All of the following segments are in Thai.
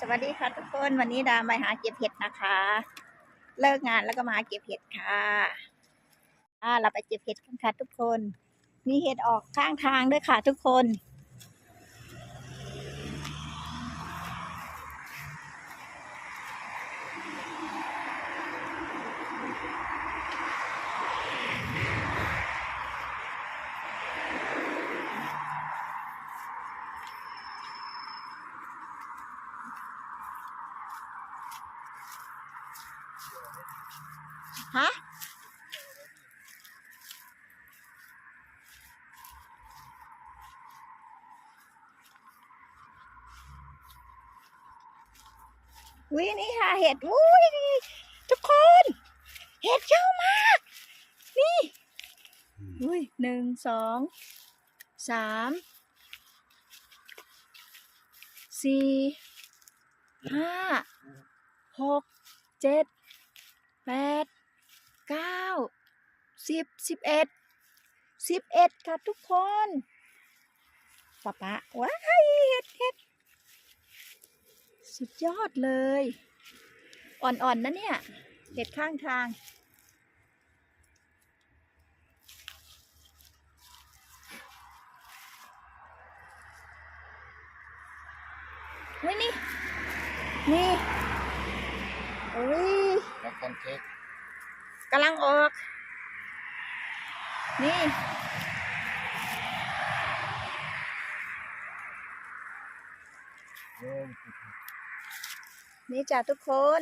สวัสดีค่ะทุกคนวันนี้ดามาหาเก็บเห็ดนะคะ เลิกงานแล้วก็มาหาเก็บเห็ดค่ะอ่าเราไปเก็บเห็ดกันค่ะทุกคน มีเห็ดออกข้างทางด้วยค่ะทุกคน ฮะวินี่ค่ะเห็ดอุ้ยทุกคน เห็ดเยอะมาก นี่อุ้ยหนึ่งสองสามสี่ห้าหกเจ็ดแปด เก้าสิบสิบเอ็ดสิบเอ็ดค่ะทุกคนป๊าป๊าว้ายเห็ดเห็ดสุดยอดเลย อ่อนๆนะเนี่ย เห็ดข้างทางเฮ้ยนี่นี่อุ้ยแล้วแพนเค้ก กำลังออก นี่นี่จ้ะทุกคน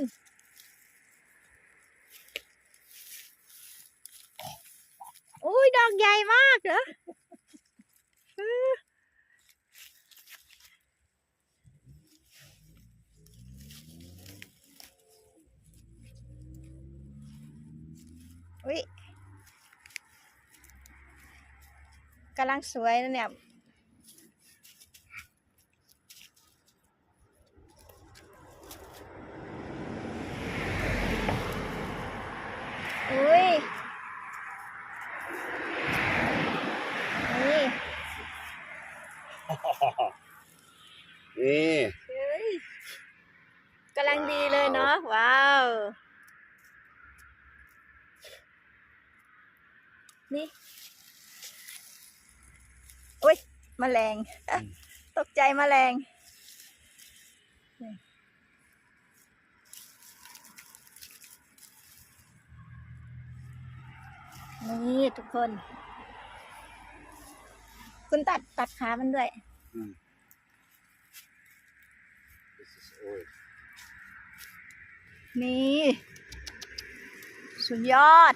อุ้ยดอกใหญ่มากเหรอ อออุ้ยกำลังสวยนะเนี่ยอุ้ยนี่นี่เฮ้ยกำลังดีเลยเนาะว้าว นี่อุ้ยแมลง ตกใจแมลง นี่ทุกคน คุณตัดตัดขามันด้วยอืม this is oil นี่ สุดยอด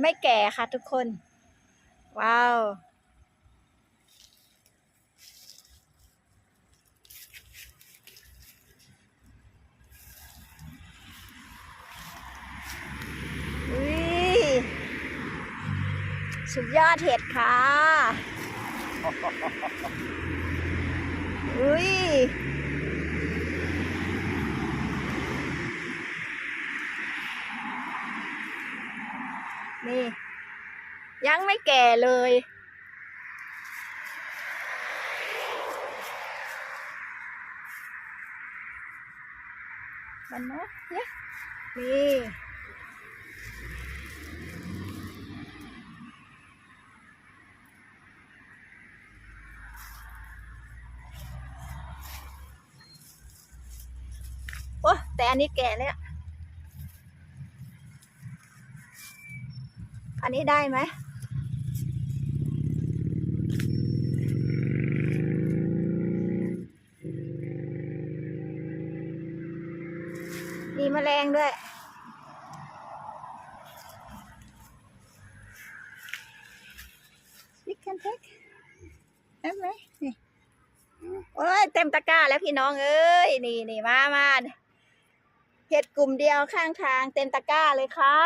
ไม่แก่ค่ะทุกคน ว้าวอุ้ยสุดยอดเห็ดค่ะ อุ้ย นี่ ยังไม่แก่เลย มันเนาะเนี่ยนี่โอ้แต่อันนี้แก่แล้วอันนี้ได้ไหม แมลงด้วย You can take ได้ไหมนี่โอ้ยเต็มตะกร้าแล้วพี่น้องเอ้ย นี่นี่มามาเห็ดกลุ่มเดียวข้างทางเต็มตะกร้าเลยค่ะ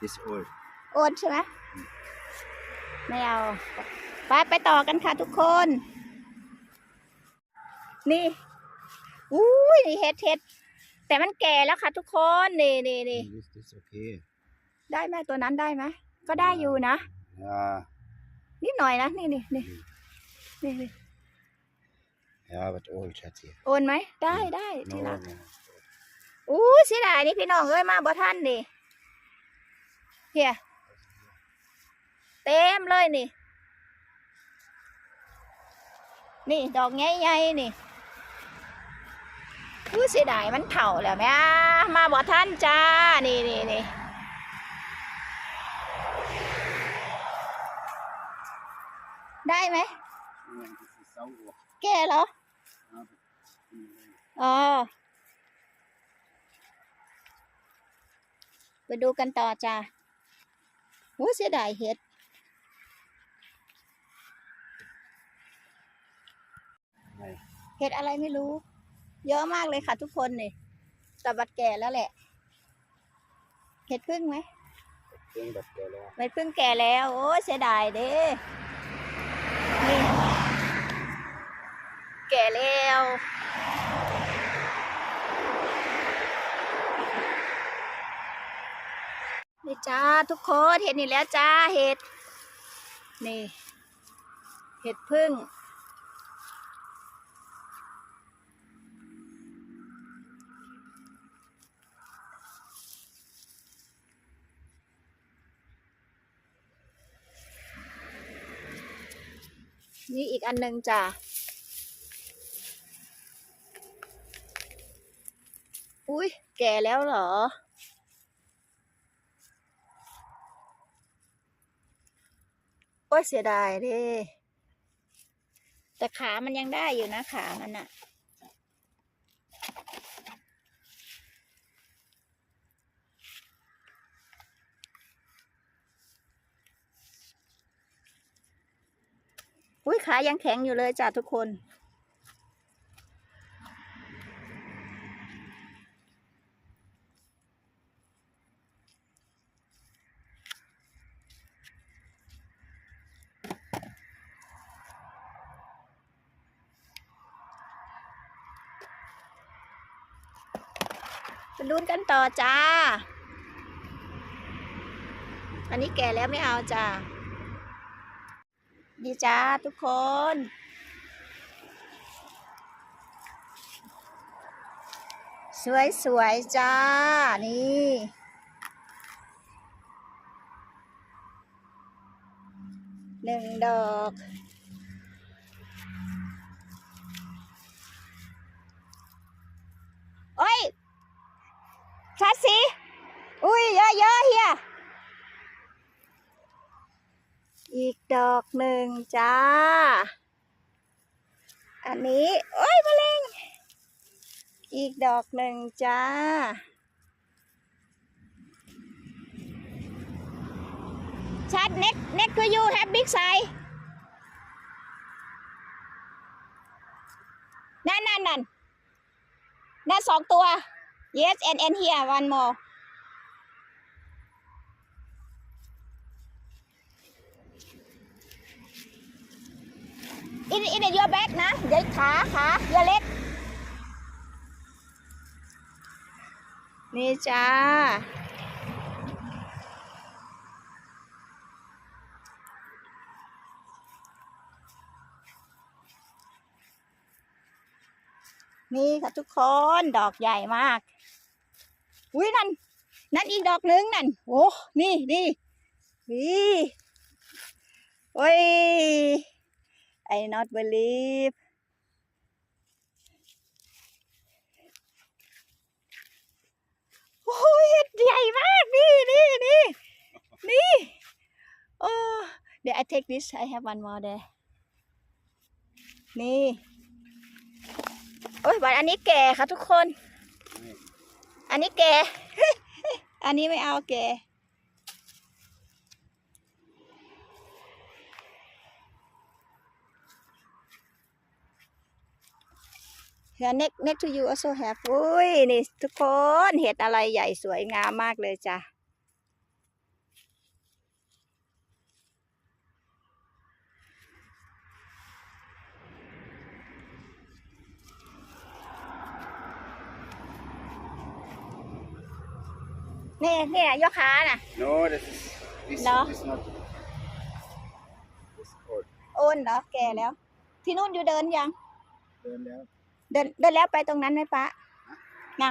This old. โอนใช่ไหมไม่เอาไปไปต่อกันค่ะทุกคน นี่อุ้ยนี่เห็ดเห็ดแต่มันแก่แล้วค่ะทุกคนนี่นี่นี่ This is okay. ได้ไหมตัวนั้นได้ไหมก็ได้อยู่นะ Yeah. นิดหน่อยนะนี่นี่นี่นี่นี่ Yeah, but old, Schatzi. โอนไหมได้ได้ที่ No, รัก no. อู้เสียดายนี่พี่น้องเอ้ยมาบ่ท่านนี่ เฮียเต็มเลยนี่ นี่ดอกใหญ่ๆนี่อู้เสียดายมันเถ่าแล้วแม่มาบ่ท่านจ้า นี่นี่นี่ได้ไหม แกเหรอ อ๋อ ไปดูกันต่อจ้า โอ้เสียดายเห็ด Nein. เห็ดอะไรไม่รู้ เยอะมากเลยค่ะทุกคนนี่แต่บัดแก่แล้วแหละ เห็ดพึ่งไหม Ding, das Geld, ja. เห็ดพึ่งแก่แล้ว โอ้เสียดายเด้นี่แก่แล้ว นี่จ้าทุกคนเห็ดนี่แล้วจ้าเห็ดนี่ เห็ดพึ่งนี่อีกอันหนึ่งจ้ะ อุ้ยแก่แล้วเหรอ โอ้ ยเสียดายเดิแต่ขามันยังได้อยู่นะขามันอะอุ้ยขายังแข็งอยู่เลยจ้ะทุกคน ไปลุ้นกันต่อจ้า อันนี้แก่แล้วไม่เอาจ้า ดีจ้าทุกคน สวยสวยๆจ้า นี่หนึ่งดอก โอ้ย ชัดสิ อุ้ยเยอะเยอะๆเฮีย อีก ดอกหนึ่งจ้า อันนี้ โอ้ยมะเร็ง อีกดอกหนึ่งจ้า ชัดเน็กเน็กคือยูแฮปบิ๊กไซนั่นนั่นนั่นนั่นสองตัว yes and and here one more in in your back นะเดี๋ยวขาขาอย่าเล็ก นี่จ้า นี่ค่ะทุกคนดอกใหญ่มาก อุ้ยนั่น นั่นอีกดอกหนึ่งนั่น โอ้ นี่นี่นี่โอ้ย I not believe โอ้ยเห็ดใหญ่มากนี่นี่นี่นี่โอ้เดี๋ยว I take this I have one more there นี่ โอ้ยวันอันนี้แก่ค่ะทุกคน อันนี้แก่ อันนี้ไม่เอาแก่ here next next to you also have อุ้ยนี่ทุกคนเห็ดอะไรใหญ่สวยงามมากเลยจ้ะนี่นี่ยกขาน่ะ no this is this, no. is not this old โอนเหรอแก่แล้ว ที่นู่นอยู่เดินยัง เดินแล้ว เดินเดินแล้วไปตรงนั้นไหมปะนะ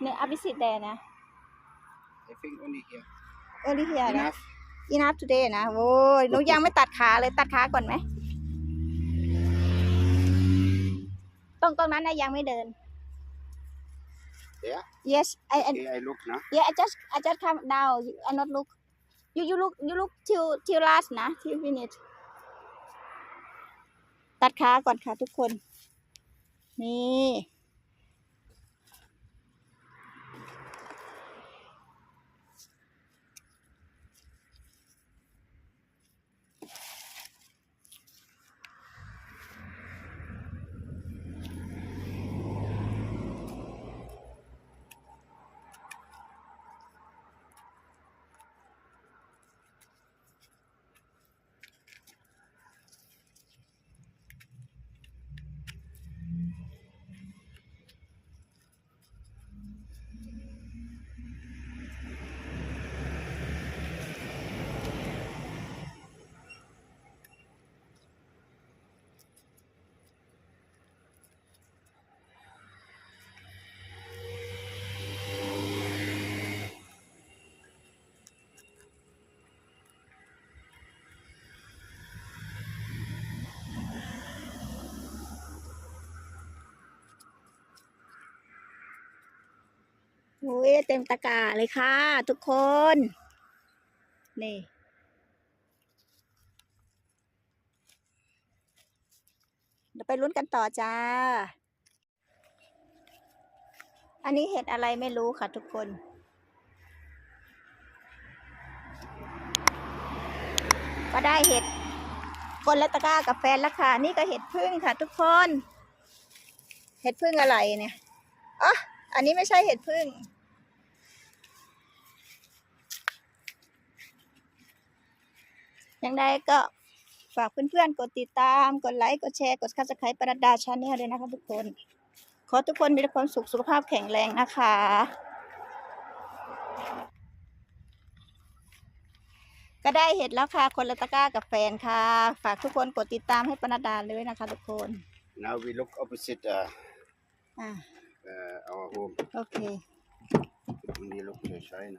เนื้ออภิสิทธิ์แดนะ I think only here. เออลิเฮียนะ Enough. อีนับทูเดย์นะโว้ยหนูยังไม่ตัดขาเลยตัดขาก่อนไหมตรงตรงนั้นนะยังไม่เดิน There. yes I, I Okay, I look now. yeah I just I just come down I not look you you look you look till till last นะ till finish ตัดขาก่อนค่ะทุกคน นี่ โอ้ยเต็มตะกร้าเลยค่ะ ทุกคน นี่ เดี๋ยวไปลุ้นกันต่อจ้า อันนี้เห็ดอะไรไม่รู้ค่ะทุกคนก็ได้เห็ดคนละตะกร้ากับแฟนแล้วค่ะ นี่ก็เห็ดพึ่งค่ะ ทุกคน เห็ดพึ่งอะไรเนี่ยอ๋ออันนี้ไม่ใช่เห็ดพึ่ง อย่างไรก็ฝากเพื่อนๆ กดติดตาม กดไลค์ กดแชร์ กดคับสไครต์ปรดาชาแนลด้วยนะคะทุกคน ขอทุกคนมีแต่ความสุขสุขภาพแข็งแรงนะคะก็ได้เห็ดแล้วค่ะ คนละตะกร้ากับแฟนค่ะ ฝากทุกคนกดติดตามให้ปรดาเลยนะคะทุกคน Now we look opposite uh, อ่า uh, our home. โอเค Only look to China.